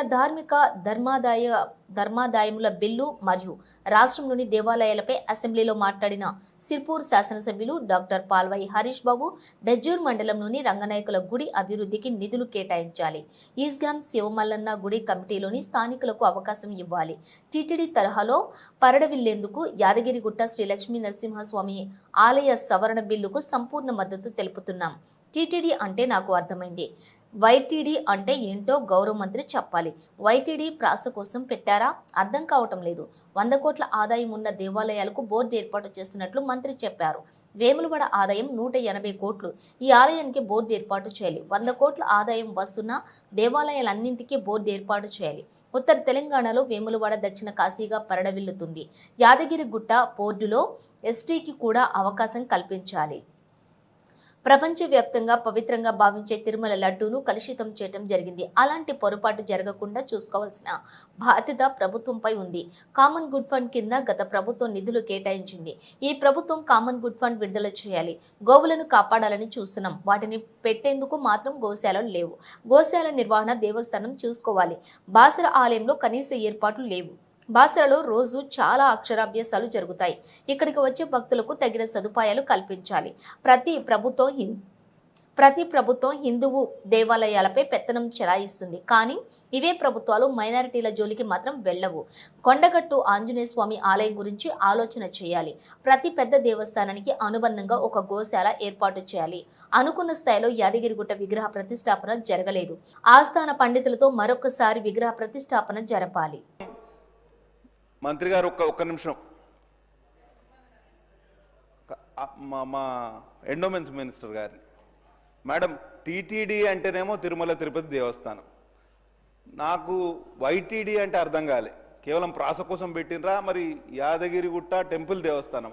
తెలంగాణ ధార్మిక ధర్మాదాయ ధర్మాదాయముల బిల్లు మరియు రాష్ట్రంలోని దేవాలయాలపై అసెంబ్లీలో మాట్లాడిన సిర్పూర్ శాసనసభ్యులు డాక్టర్ పాల్వాయి హరీష్ బాబు బెజ్జూర్ మండలంలోని రంగనాయకుల గుడి అభివృద్ధికి నిధులు కేటాయించాలి. ఈస్గాం శివమల్లన్న గుడి కమిటీలోని స్థానికులకు అవకాశం ఇవ్వాలి. టీటీడీ తరహాలో పరడవిల్లేందుకు యాదగిరిగుట్ట శ్రీ లక్ష్మీ నరసింహస్వామి ఆలయ సవరణ బిల్లుకు సంపూర్ణ మద్దతు తెలుపుతున్నాం. టీటీడీ అంటే నాకు అర్థమైంది. వైటీడీ అంటే ఏంటో గౌరవ మంత్రి చెప్పాలి. వైటీడీ ప్రాస కోసం పెట్టారా? అర్థం కావటం లేదు. వంద కోట్ల ఆదాయం ఉన్న దేవాలయాలకు బోర్డు ఏర్పాటు చేస్తున్నట్లు మంత్రి చెప్పారు. వేములవాడ ఆదాయం నూట ఎనభై కోట్లు. ఈ ఆలయానికి బోర్డు ఏర్పాటు చేయాలి. వంద కోట్ల ఆదాయం వస్తున్న దేవాలయాలన్నింటికీ బోర్డు ఏర్పాటు చేయాలి. ఉత్తర తెలంగాణలో వేములవాడ దక్షిణ కాశీగా పరడవిల్లుతుంది. యాదగిరిగుట్ట బోర్డులో ఎస్టీకి కూడా అవకాశం కల్పించాలి. ప్రపంచవ్యాప్తంగా పవిత్రంగా భావించే తిరుమల లడ్డూను కలుషితం చేయడం జరిగింది. అలాంటి పొరపాటు జరగకుండా చూసుకోవాల్సిన బాధ్యత ప్రభుత్వంపై ఉంది. కామన్ గుడ్ ఫండ్ కింద గత ప్రభుత్వం నిధులు కేటాయించింది. ఈ ప్రభుత్వం కామన్ గుడ్ ఫండ్ విడుదల చేయాలి. గోవులను కాపాడాలని చూస్తున్నాం. వాటిని పెట్టేందుకు మాత్రం గోశాలలు లేవు. గోశాల నిర్వహణ దేవస్థానం చూసుకోవాలి. బాసర ఆలయంలో కనీస ఏర్పాట్లు లేవు. బాసరలో రోజు చాలా అక్షరాభ్యాసాలు జరుగుతాయి. ఇక్కడికి వచ్చే భక్తులకు తగిన సదుపాయాలు కల్పించాలి. ప్రతి ప్రభుత్వం హిం- ప్రతి ప్రభుత్వం హిందువు దేవాలయాలపై పెత్తనం చెలాయిస్తుంది. కానీ ఇవే ప్రభుత్వాలు మైనారిటీల జోలికి మాత్రం వెళ్ళవు. కొండగట్టు ఆంజనేయ స్వామి ఆలయం గురించి ఆలోచన చేయాలి. ప్రతి పెద్ద దేవస్థానానికి అనుబంధంగా ఒక గోశాల ఏర్పాటు చేయాలి. అనుకున్న స్థాయిలో యాదగిరిగుట్ట విగ్రహ ప్రతిష్టాపన జరగలేదు. ఆస్థాన పండితులతో మరొకసారి విగ్రహ ప్రతిష్టాపన జరపాలి. మంత్రి గారు ఒక్క ఒక్క నిమిషం. మా మా ఎండోమెన్స్ మినిస్టర్ గారిని. మేడం టీటీడీ అంటేనేమో తిరుమల తిరుపతి దేవస్థానం. నాకు వైటీడీ అంటే అర్థం కాలే. కేవలం ప్రాస కోసం పెట్టినరా మరి యాదగిరిగుట్ట టెంపుల్ దేవస్థానం.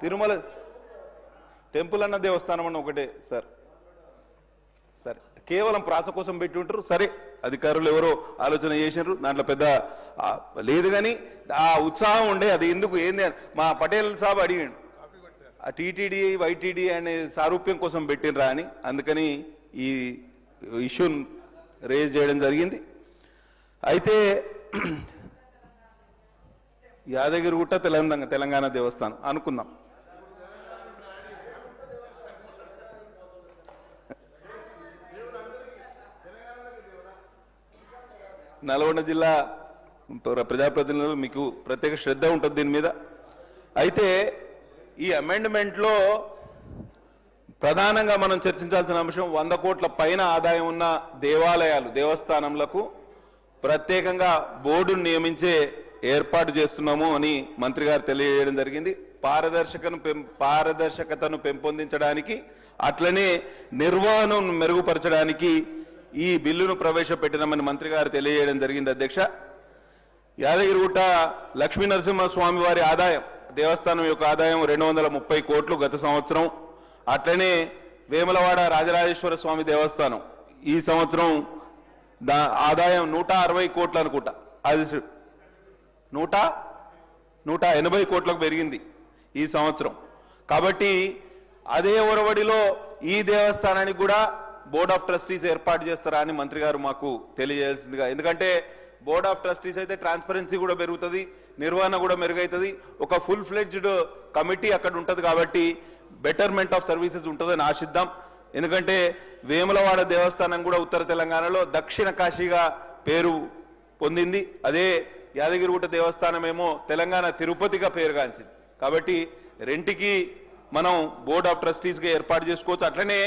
తిరుమల టెంపుల్ అన్న దేవస్థానం అన్న ఒకటే సార్. సరే. కేవలం ప్రాస కోసం పెట్టి ఉంటారు. సరే అధికారులు ఎవరో ఆలోచన చేసినారు. దాంట్లో పెద్ద లేదు కానీ ఆ ఉత్సాహం ఉండే అది ఎందుకు ఏంది అని మా పటేల్ సాబ్ అడిగాడు. ఆ టీటీడీ వైటీడీ అనే సారూప్యం కోసం పెట్టినరా అని. అందుకని ఈ ఇష్యూని రేజ్ చేయడం జరిగింది. అయితే యాదగిరిగుట్ట తెలంగాణ తెలంగాణ దేవస్థానం అనుకుందాం. నల్గొండ జిల్లా ప్రజాప్రతినిధులు మీకు ప్రత్యేక శ్రద్ధ ఉంటుంది దీని మీద. అయితే ఈ అమెండ్మెంట్లో ప్రధానంగా మనం చర్చించాల్సిన అంశం వంద కోట్ల పైన ఆదాయం ఉన్న దేవాలయాలు దేవస్థానములకు ప్రత్యేకంగా బోర్డును నియమించే ఏర్పాటు చేస్తున్నాము అని మంత్రి గారు తెలియజేయడం జరిగింది. పారదర్శకను పెం పారదర్శకతను పెంపొందించడానికి అట్లనే నిర్వహణను మెరుగుపరచడానికి ఈ బిల్లును ప్రవేశపెట్టినామని మంత్రి గారు తెలియజేయడం జరిగింది అధ్యక్ష. యాదగిరిగుట్ట లక్ష్మీ స్వామి వారి ఆదాయం దేవస్థానం యొక్క ఆదాయం రెండు వందల ముప్పై కోట్లు గత సంవత్సరం. అట్లనే వేములవాడ రాజరాజేశ్వర స్వామి దేవస్థానం ఈ సంవత్సరం దా ఆదాయం నూట అరవై కోట్లు అనుకుంటా. అది నూట నూట ఎనభై కోట్లకు పెరిగింది ఈ సంవత్సరం. కాబట్టి అదే ఒరవడిలో ఈ దేవస్థానానికి కూడా బోర్డ్ ఆఫ్ ట్రస్టీస్ ఏర్పాటు చేస్తారా అని మంత్రి గారు మాకు తెలియజేసిందిగా ఎందుకంటే బోర్డ్ ఆఫ్ ట్రస్టీస్ అయితే ట్రాన్స్పరెన్సీ కూడా పెరుగుతుంది నిర్వహణ కూడా మెరుగవుతుంది ఒక ఫుల్ ఫ్లెడ్జ్డ్ కమిటీ అక్కడ ఉంటుంది కాబట్టి బెటర్మెంట్ ఆఫ్ సర్వీసెస్ ఉంటుందని ఆశిద్దాం. ఎందుకంటే వేములవాడ దేవస్థానం కూడా ఉత్తర తెలంగాణలో దక్షిణ కాశీగా పేరు పొందింది. అదే యాదగిరిగుట్ట దేవస్థానం ఏమో తెలంగాణ తిరుపతిగా పేరుగాంచింది. కాబట్టి రెంటికి మనం బోర్డ్ ఆఫ్ ట్రస్టీస్గా ఏర్పాటు చేసుకోవచ్చు. అట్లనే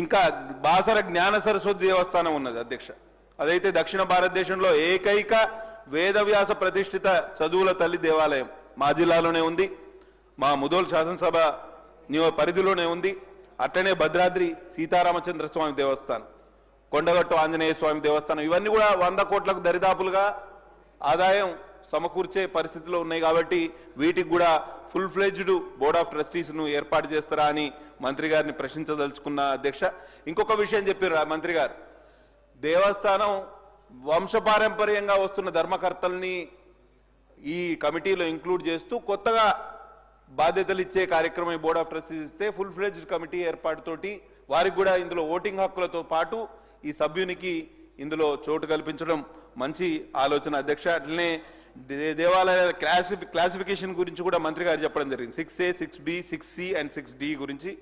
ఇంకా బాసర జ్ఞాన సరస్వతి దేవస్థానం ఉన్నది అధ్యక్ష. అదైతే దక్షిణ భారతదేశంలో ఏకైక వేదవ్యాస ప్రతిష్ఠిత చదువుల తల్లి దేవాలయం మా జిల్లాలోనే ఉంది. మా ముదోల్ శాసనసభ నియో పరిధిలోనే ఉంది. అట్లనే భద్రాద్రి సీతారామచంద్ర స్వామి దేవస్థానం కొండగట్టు ఆంజనేయ స్వామి దేవస్థానం ఇవన్నీ కూడా వంద కోట్లకు దరిదాపులుగా ఆదాయం సమకూర్చే పరిస్థితిలో ఉన్నాయి కాబట్టి వీటికి కూడా ఫుల్ ఫ్లెజ్డ్ బోర్డ్ ఆఫ్ ట్రస్టీస్ను ఏర్పాటు చేస్తారా అని మంత్రి గారిని ప్రశ్నించదలుచుకున్న అధ్యక్ష ఇంకొక విషయం చెప్పారు ఆ మంత్రి గారు. దేవస్థానం వంశపారంపర్యంగా వస్తున్న ధర్మకర్తల్ని ఈ కమిటీలో ఇంక్లూడ్ చేస్తూ కొత్తగా బాధ్యతలు ఇచ్చే కార్యక్రమం బోర్డ్ ఆఫ్ ట్రస్టీస్ ఇస్తే ఫుల్ ఫ్లెడ్జ్డ్ కమిటీ ఏర్పాటుతోటి వారికి కూడా ఇందులో ఓటింగ్ హక్కులతో పాటు ఈ సభ్యునికి ఇందులో చోటు కల్పించడం మంచి ఆలోచన. అధ్యక్ష అట్లనే దేవాలయాల క్లాసి క్లాసిఫికేషన్ గురించి కూడా మంత్రి గారు చెప్పడం జరిగింది. Six A six B six C and six D గురించి.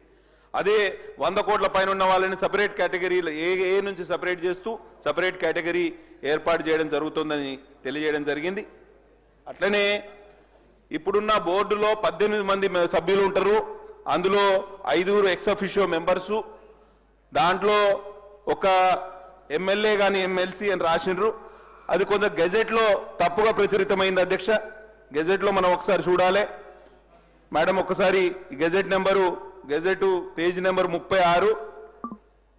అదే వంద కోట్ల పైన ఉన్న వాళ్ళని సపరేట్ కేటగిరీలు ఏ ఏ నుంచి సపరేట్ చేస్తూ సపరేట్ కేటగిరీ ఏర్పాటు చేయడం జరుగుతుందని తెలియజేయడం జరిగింది. అట్లనే ఇప్పుడున్న బోర్డులో పద్దెనిమిది మంది సభ్యులు ఉంటారు. అందులో ఐదుగురు ఎక్స్అఫిషియో మెంబర్సు దాంట్లో ఒక ఎమ్మెల్యే కానీ ఎమ్మెల్సీ అని రాసిండ్రు. అది కొంత గెజెట్లో తప్పుగా ప్రచురితమైంది అధ్యక్ష. గెజెట్లో మనం ఒకసారి చూడాలి. మేడం ఒకసారి gazette number gazette page number ముప్పై ఆరు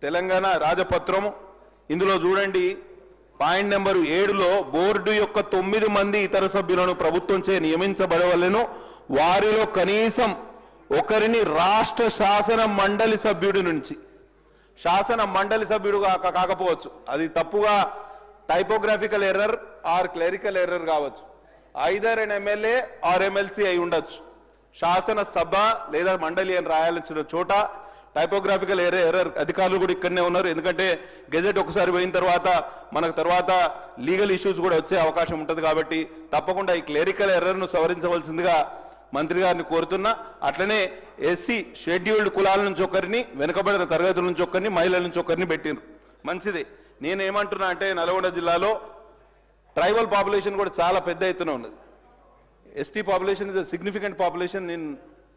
తెలంగాణ రాజపత్రము. ఇందులో చూడండి పాయింట్ నెంబరు ఏడులో బోర్డు యొక్క తొమ్మిది మంది ఇతర సభ్యులను ప్రభుత్వంచే నియమించబడవలను. వారిలో కనీసం ఒకరిని రాష్ట్ర శాసన మండలి సభ్యుడి నుంచి. శాసన మండలి సభ్యుడు కాకపోవచ్చు. అది తప్పుగా typographical error or clerical error కావచ్చు. Either and MLA or MLC అయి ఉండొచ్చు. శాసన సభ లేదా మండలి అని రాయాల్సిన చోట టైపోగ్రాఫికల్ ఎర్రర్ ఎర్రర్ అధికారులు కూడా ఇక్కడనే ఉన్నారు. ఎందుకంటే గెజెట్ ఒకసారి పోయిన తర్వాత మనకు తర్వాత లీగల్ ఇష్యూస్ కూడా వచ్చే అవకాశం ఉంటుంది కాబట్టి తప్పకుండా ఈ క్లెరికల్ ఎర్రర్ను సవరించవలసిందిగా మంత్రి గారిని కోరుతున్నా. అట్లనే ఎస్సీ షెడ్యూల్డ్ కులాల నుంచి ఒకరిని వెనుకబడిన తరగతుల నుంచి ఒకరిని మహిళల నుంచి ఒకరిని పెట్టిండ్రు. మంచిది. నేనేమంటున్నా అంటే నల్గొండ జిల్లాలో ట్రైబల్ పాపులేషన్ కూడా చాలా పెద్ద ఎత్తున ఉన్నది. ST population is significant population in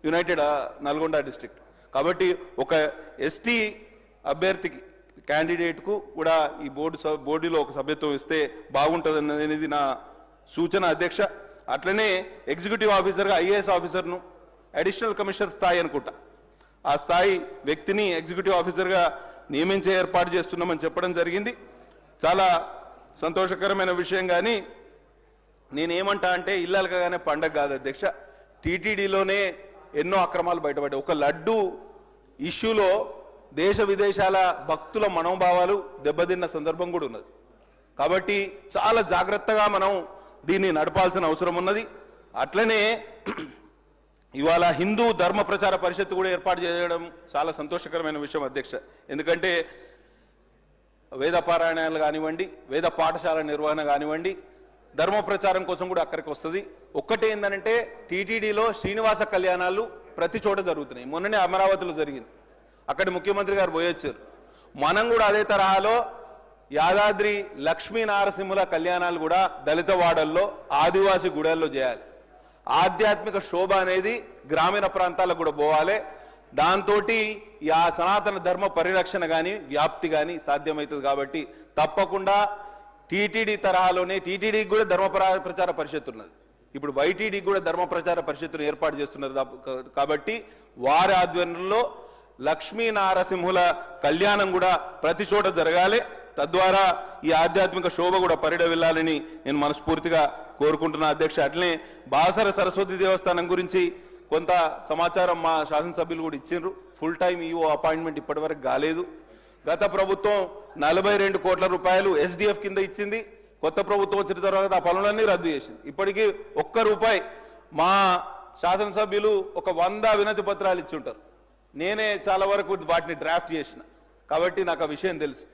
united Nalgonda district. కాబట్టి ఒక ఎస్టీ అభ్యర్థికి క్యాండిడేట్కు కూడా ఈ బోర్డు బోర్డులో ఒక సభ్యత్వం ఇస్తే బాగుంటుంది అనేది నా సూచన అధ్యక్ష. అట్లనే ఎగ్జిక్యూటివ్ ఆఫీసర్గా ఐఏఎస్ ఆఫీసర్ను అడిషనల్ కమిషనర్ స్థాయి అనుకుంటా. ఆ స్థాయి వ్యక్తిని ఎగ్జిక్యూటివ్ ఆఫీసర్గా నియమించే ఏర్పాటు చేస్తున్నామని చెప్పడం జరిగింది. చాలా సంతోషకరమైన విషయం కానీ నేనేమంటా అంటే ఇల్లాలకగానే పండగ కాదు అధ్యక్ష. టీటీడీలోనే ఎన్నో అక్రమాలు బయటపడ్డాయి. ఒక లడ్డు ఇష్యూలో దేశ విదేశాల భక్తుల మనోభావాలు దెబ్బతిన్న సందర్భం కూడా ఉన్నది. కాబట్టి చాలా జాగ్రత్తగా మనం దీన్ని నడపాల్సిన అవసరం ఉన్నది. అట్లనే ఇవాళ హిందూ ధర్మ ప్రచార పరిషత్తు కూడా ఏర్పాటు చేయడం చాలా సంతోషకరమైన విషయం అధ్యక్ష. ఎందుకంటే వేద పారాయణాలు కానివ్వండి వేద పాఠశాల నిర్వహణ కానివ్వండి ధర్మ ప్రచారం కోసం కూడా అక్కడికి వస్తుంది. ఒక్కటే ఏంటంటే టీటీడీలో శ్రీనివాస కళ్యాణాలు ప్రతి చోట జరుగుతున్నాయి. మొన్ననే అమరావతిలో జరిగింది. అక్కడ ముఖ్యమంత్రి గారు పోయొచ్చారు. మనం కూడా అదే తరహాలో యాదాద్రి లక్ష్మీ నారసింహుల కళ్యాణాలు కూడా దళిత వాడల్లో ఆదివాసి గుడల్లో చేయాలి. ఆధ్యాత్మిక శోభ అనేది గ్రామీణ ప్రాంతాలకు కూడా పోవాలి. దాంతో ఈ ఆ సనాతన ధర్మ పరిరక్షణ కానీ వ్యాప్తి కానీ సాధ్యమవుతుంది కాబట్టి తప్పకుండా టీటీడీ తరహాలోనే టీటీడీకి కూడా ధర్మ ప్ర- ప్రచార పరిషత్ ఉన్నది. ఇప్పుడు వైటీడీకి కూడా ధర్మ ప్రచార పరిషత్తును ఏర్పాటు చేస్తున్నారు కాబట్టి వారి ఆధ్వర్యంలో లక్ష్మీ నారసింహుల కళ్యాణం కూడా ప్రతి చోట జరగాలి. తద్వారా ఈ ఆధ్యాత్మిక శోభ కూడా పరిడ వెళ్ళాలని నేను మనస్ఫూర్తిగా కోరుకుంటున్నా అధ్యక్ష. అట్లనే బాసర సరస్వతి దేవస్థానం గురించి కొంత సమాచారం మా శాసనసభ్యులు కూడా ఇచ్చిండ్రు. ఫుల్ టైం ఈఓ అపాయింట్మెంట్ ఇప్పటివరకు కాలేదు. గత ప్రభుత్వం నలభై రెండు కోట్ల రూపాయలు ఎస్డిఎఫ్ కింద ఇచ్చింది. కొత్త ప్రభుత్వం వచ్చిన తర్వాత ఆ పనులన్నీ రద్దు చేసింది. ఇప్పటికీ ఒక్క రూపాయి మా శాసనసభ్యులు ఒక వంద వినతి పత్రాలు ఇచ్చి ఉంటారు నేనే చాలా వరకు వాటిని డ్రాఫ్ట్ చేసిన. కాబట్టి నాకు ఆ విషయం తెలుసు.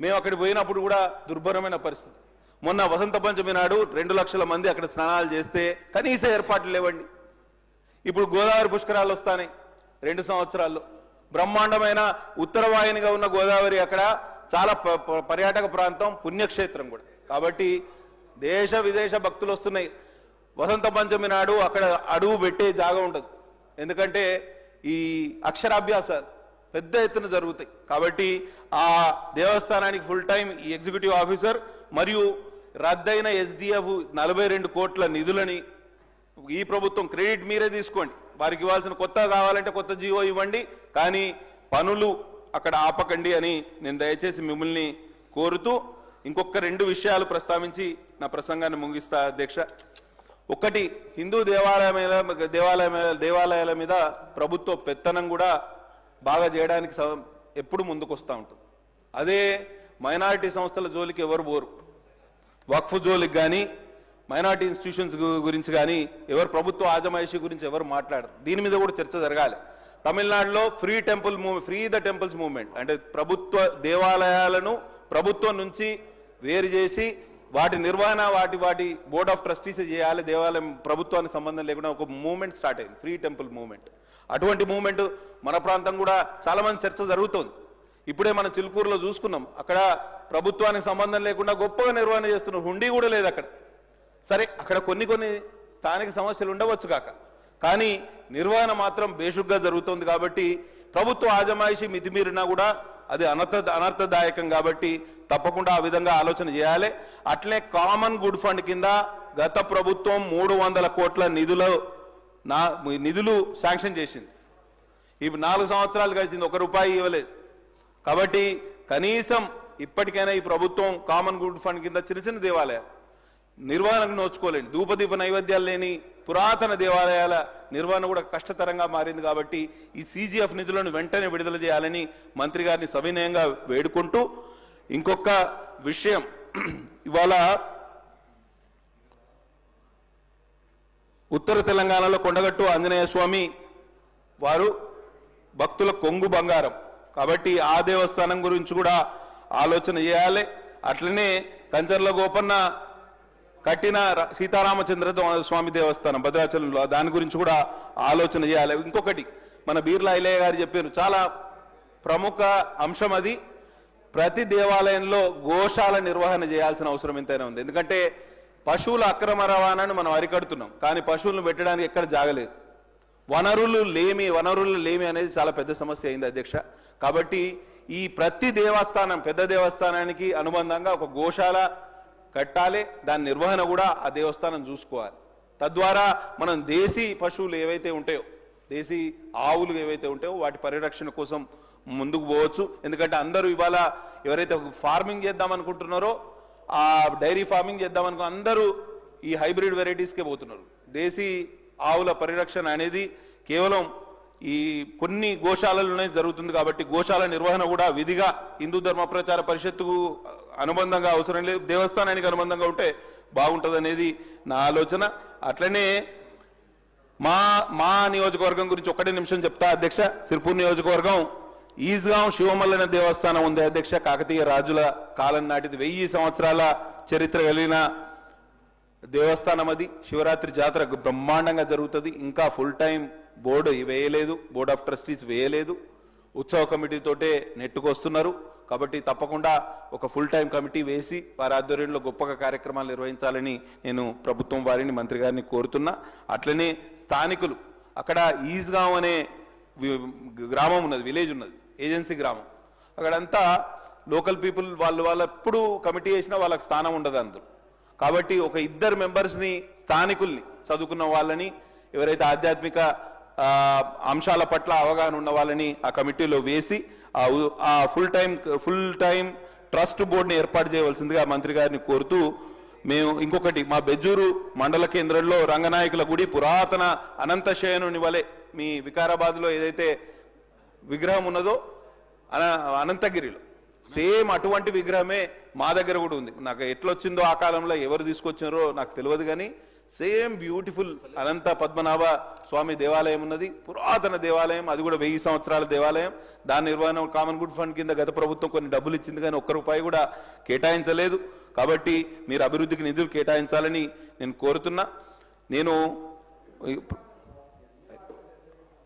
మేము అక్కడికి పోయినప్పుడు కూడా దుర్భరమైన పరిస్థితి. మొన్న వసంత పంచమి నాడు రెండు లక్షల మంది అక్కడ స్నానాలు చేస్తే కనీస ఏర్పాట్లు లేవండి. ఇప్పుడు గోదావరి పుష్కరాలు వస్తాయి రెండు సంవత్సరాల్లో. బ్రహ్మాండమైన ఉత్తరవాహినిగా ఉన్న గోదావరి అక్కడ చాలా ప- ప- పర్యాటక ప్రాంతం పుణ్యక్షేత్రం కూడా. కాబట్టి దేశ విదేశ భక్తులు వస్తున్నాయి. వసంత పంచమి నాడు అక్కడ అడుగు పెట్టే జాగా ఉండదు. ఎందుకంటే ఈ అక్షరాభ్యాసాలు పెద్ద ఎత్తున జరుగుతాయి. కాబట్టి ఆ దేవస్థానానికి ఫుల్ టైం ఈ ఎగ్జిక్యూటివ్ ఆఫీసర్ మరియు రద్దయిన ఎస్డిఎఫ్ నలభై రెండు కోట్ల నిధులని ఈ ప్రభుత్వం క్రెడిట్ మీరే తీసుకోండి. వారికి ఇవ్వాల్సిన కొత్త కావాలంటే కొత్త జీవో ఇవ్వండి. కానీ పనులు అక్కడ ఆపకండి అని నేను దయచేసి మిమ్మల్ని కోరుతూ ఇంకొక రెండు విషయాలు ప్రస్తావించి నా ప్రసంగాన్ని ముగిస్తా అధ్యక్ష ఒకటి హిందూ దేవాలయం మీద దేవాలయం దేవాలయాల మీద ప్రభుత్వ పెత్తనం కూడా బాగా చేయడానికి ఎప్పుడు ముందుకు వస్తూ ఉంటుంది. అదే మైనారిటీ సంస్థల జోలికి ఎవరు పోరు. వక్ఫ్ జోలికి కానీ మైనార్టీ ఇన్స్టిట్యూషన్స్ గురించి కానీ ఎవరు ప్రభుత్వ ఆజమాయిషీ గురించి ఎవరు మాట్లాడరు. దీని మీద కూడా చర్చ జరగాలి. తమిళనాడులో free temple move free the temples movement అంటే ప్రభుత్వ దేవాలయాలను ప్రభుత్వం నుంచి వేరు చేసి వాటి నిర్వహణ వాటి వాటి బోర్డ్ ఆఫ్ ట్రస్టీస్ చేయాలి. దేవాలయం ప్రభుత్వానికి సంబంధం లేకుండా ఒక మూవ్మెంట్ స్టార్ట్ అయింది. Free temple movement. అటువంటి మూవ్మెంట్ మన ప్రాంతం కూడా చాలామంది చర్చ జరుగుతుంది. ఇప్పుడే మనం చిలుకూరులో చూసుకున్నాం. అక్కడ ప్రభుత్వానికి సంబంధం లేకుండా గొప్పగా నిర్వహణ చేస్తున్నారు హుండీ కూడా లేదు అక్కడ. సరే అక్కడ కొన్ని కొన్ని స్థానిక సమస్యలు ఉండవచ్చు కాక. కానీ నిర్వహణ మాత్రం బేషుగ్గా జరుగుతోంది కాబట్టి ప్రభుత్వ ఆజమాయిషి మితిమీరినా కూడా అది అనర్థ అనర్థదాయకం కాబట్టి తప్పకుండా ఆ విధంగా ఆలోచన చేయాలి. అట్లే కామన్ గుడ్ ఫండ్ కింద గత ప్రభుత్వం మూడు వందల కోట్ల నిధులు నా నిధులు శాంక్షన్ చేసింది. ఇవి నాలుగు సంవత్సరాలు గడిచింది ఒక రూపాయి ఇవ్వలేదు. కాబట్టి కనీసం ఇప్పటికైనా ఈ ప్రభుత్వం కామన్ గుడ్ ఫండ్ కింద చిన్న చిన్న దేవాలయాలు నిర్వహణకు నోచుకోలేండి ధూపదీప నైవేద్యాలు లేని పురాతన దేవాలయాల నిర్వహణ కూడా కష్టతరంగా మారింది కాబట్టి ఈ సీజీఎఫ్ నిధులను వెంటనే విడుదల చేయాలని మంత్రి గారిని సవినయంగా వేడుకుంటూ ఇంకొక విషయం. ఇవాళ ఉత్తర తెలంగాణలో కొండగట్టు ఆంజనేయ స్వామి వారు భక్తుల కొంగు బంగారం. కాబట్టి ఆ దేవస్థానం గురించి కూడా ఆలోచన చేయాలి. అట్లనే కంచర్ల గోపన్న కట్టిన సీతారామచంద్ర స్వామి దేవస్థానం భద్రాచలంలో దాని గురించి కూడా ఆలోచన చేయాలి. ఇంకొకటి మన బీర్లా ఇలయ్య గారు చెప్పారు చాలా ప్రముఖ అంశం అది. ప్రతి దేవాలయంలో గోశాల నిర్వహణ చేయాల్సిన అవసరం ఎంతైనా ఉంది. ఎందుకంటే పశువుల అక్రమ రవాణాను మనం అరికడుతున్నాం. కానీ పశువులను పెట్టడానికి ఎక్కడ జాగలేదు. వనరులు లేమి వనరులు లేమి అనేది చాలా పెద్ద సమస్య అయింది అధ్యక్ష. కాబట్టి ఈ ప్రతి దేవస్థానం పెద్ద దేవస్థానానికి అనుబంధంగా ఒక గోశాల కట్టాలి. దాని నిర్వహణ కూడా ఆ దేవస్థానం చూసుకోవాలి. తద్వారా మనం దేశీ పశువులు ఏవైతే ఉంటాయో దేశీ ఆవులు ఏవైతే ఉంటాయో వాటి పరిరక్షణ కోసం ముందుకు పోవచ్చు. ఎందుకంటే అందరూ ఇవాళ ఎవరైతే ఫార్మింగ్ చేద్దాం అనుకుంటున్నారో ఆ డైరీ ఫార్మింగ్ చేద్దాం అనుకో అందరూ ఈ హైబ్రిడ్ వెరైటీస్కే పోతున్నారు. దేశీ ఆవుల పరిరక్షణ అనేది కేవలం ఈ కొన్ని గోశాలలోనే జరుగుతుంది కాబట్టి గోశాల నిర్వహణ కూడా విధిగా హిందూ ధర్మ ప్రచార పరిషత్తుకు అనుబంధంగా అవసరం లేదు. దేవస్థానానికి అనుబంధంగా ఉంటే బాగుంటుంది అనేది నా ఆలోచన. అట్లనే మా మా నియోజకవర్గం గురించి ఒకటే నిమిషం చెప్తా అధ్యక్ష. సిర్పూర్ నియోజకవర్గం ఈజ్గాం శివమల్లన దేవస్థానం ఉంది అధ్యక్ష. కాకతీయ రాజుల కాలం నాటిది వెయ్యి సంవత్సరాల చరిత్ర కలిగిన దేవస్థానం అది. శివరాత్రి జాతర బ్రహ్మాండంగా జరుగుతుంది. ఇంకా ఫుల్ టైం బోర్డు వేయలేదు బోర్డ్ ఆఫ్ ట్రస్టీస్ వేయలేదు. ఉత్సవ కమిటీతోటే నెట్టుకొస్తున్నారు కాబట్టి తప్పకుండా ఒక ఫుల్ టైం కమిటీ వేసి వారి ఆధ్వర్యంలో గొప్పగా కార్యక్రమాలు నిర్వహించాలని నేను ప్రభుత్వం వారిని మంత్రి గారిని కోరుతున్నా. అట్లనే స్థానికులు అక్కడ ఈజ్గాం అనే గ్రామం ఉన్నది విలేజ్ ఉన్నది ఏజెన్సీ గ్రామం. అక్కడంతా లోకల్ పీపుల్ వాళ్ళు వాళ్ళు ఎప్పుడు కమిటీ వేసినా వాళ్ళకి స్థానం ఉండదు అందులో. కాబట్టి ఒక ఇద్దరు మెంబర్స్ని స్థానికుల్ని చదువుకున్న వాళ్ళని ఎవరైతే ఆధ్యాత్మిక అంశాల పట్ల అవగాహన ఉన్న వాళ్ళని ఆ కమిటీలో వేసి ఆ full time full time trust బోర్డుని ఏర్పాటు చేయవలసిందిగా మంత్రి గారిని కోరుతూ మేము ఇంకొకటి మా బెజ్జూరు మండల కేంద్రంలో రంగనాయకుల గుడి పురాతన అనంత శయనుని వలె మీ వికారాబాద్లో ఏదైతే విగ్రహం ఉన్నదో అన అనంతగిరిలో. సేమ్ అటువంటి విగ్రహమే మా దగ్గర కూడా ఉంది. నాకు ఎట్లొచ్చిందో ఆ కాలంలో ఎవరు తీసుకొచ్చారో నాకు తెలియదు కానీ సేమ్ బ్యూటిఫుల్ అనంత పద్మనాభ స్వామి దేవాలయం ఉన్నది. పురాతన దేవాలయం అది కూడా వెయ్యి సంవత్సరాల దేవాలయం. దాని నిర్వహణ కామన్ గుడ్ ఫండ్ కింద గత ప్రభుత్వం కొన్ని డబ్బులు ఇచ్చింది కానీ ఒక్క రూపాయి కూడా కేటాయించలేదు. కాబట్టి మీరు అభివృద్ధికి నిధులు కేటాయించాలని నేను కోరుతున్నా. నేను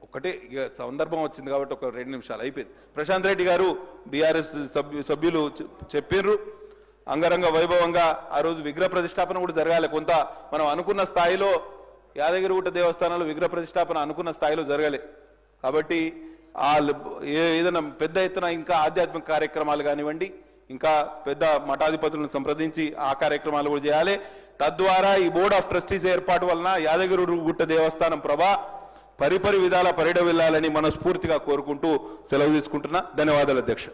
ఒకటే ఇక సందర్భం వచ్చింది కాబట్టి ఒక రెండు నిమిషాలు అయిపోయింది. ప్రశాంత్ రెడ్డి గారు బీఆర్ఎస్ సభ్యు సభ్యులు చె- చెప్పిర్రు. అంగరంగ వైభవంగా ఆ రోజు విగ్రహ ప్రతిష్టాపన కూడా జరగాలి. కొంత మనం అనుకున్న స్థాయిలో యాదగిరిగుట్ట దేవస్థానంలో విగ్రహ ప్రతిష్టాపన అనుకున్న స్థాయిలో జరగాలి. కాబట్టి ఆ ఏదైనా పెద్ద ఎత్తున ఇంకా ఆధ్యాత్మిక కార్యక్రమాలు కానివ్వండి ఇంకా పెద్ద మఠాధిపతులను సంప్రదించి ఆ కార్యక్రమాలు కూడా చేయాలి. తద్వారా ఈ బోర్డ్ ఆఫ్ ట్రస్టీస్ ఏర్పాటు వలన యాదగిరి గుట్ట దేవస్థానం ప్రభా పరిపరి విధాల పరిడ వెళ్ళాలని మనస్ఫూర్తిగా కోరుకుంటూ సెలవు తీసుకుంటున్నా. ధన్యవాదాలు అధ్యక్ష.